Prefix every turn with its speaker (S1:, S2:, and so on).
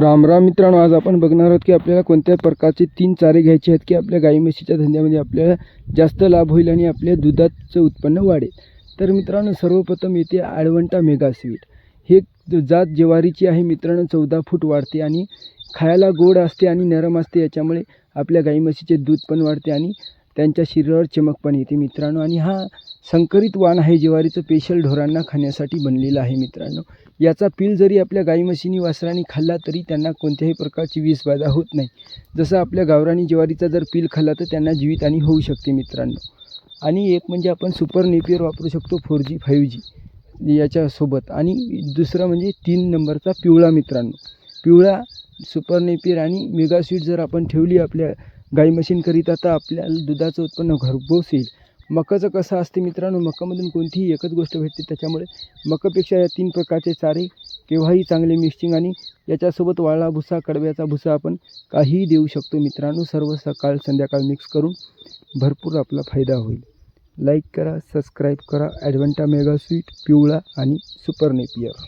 S1: राम राम मित्रांनो आज आपण बघणार आहोत की आपल्याला कोणत्या प्रकारचे तीन चारे घ्यायचे आहेत की आपल्या गाई म्हशीच्या धंद्यामध्ये आपल्याला जास्त लाभ होईल आणि आपल्या दुधाचं उत्पन्न वाढेल. तर मित्रांनो सर्वप्रथम येते आळवंटा मेगा स्वीट हे जात ज्वारीची आहे मित्रांनो चौदा फूट वाढते आणि खायला गोड असते आणि नरम असते याच्यामुळे आपल्या गाई म्हशीचे दूध पण वाढते आणि त्यांच्या शरीरावर चमक पण येते मित्रांनो. आणि हा संकरित वाण आहे ज्वारीचं पेशल ढोरांना खाण्यासाठी बनलेलं आहे मित्रांनो. याचा पील जरी आपल्या गाई म्हशीनी वासरांनी खाल्ला तरी त्यांना कोणत्याही प्रकारची विषबाधा होत नाही. जसं आपल्या गावरानी ज्वारीचा जर पील खाल्ला तर त्यांना जीवितहानी होऊ शकते मित्रांनो. आणि एक म्हणजे आपण सुपर नेपियर वापरू शकतो फोर जी फाईव्ह जी याच्यासोबत. आणि दुसरं म्हणजे तीन नंबरचा पिवळा मित्रांनो. पिवळा सुपर नेपियर आणि मेगा स्वीट जर आपण ठेवली आपल्या गाई म्हशींकरिता तर आपल्याला दुधाचं उत्पन्न घरपोच येईल मकाचं कसं असते मित्रांनो? मकामधून कोणतीही एकच गोष्ट भेटते. त्याच्यामुळे मकापेक्षा या तीन प्रकारचे चारे केव्हाही चांगले मिक्सिंग आणि याच्यासोबत वाळा भुसा कडव्याचा भुसा आपण काहीही देऊ शकतो मित्रांनो. सर्व सकाळ संध्याकाळ मिक्स करून भरपूर आपला फायदा होईल. लाईक करा सबस्क्राईब करा. ॲडव्हेंटा मेगा स्वीट पिवळा आणि सुपर नेपियर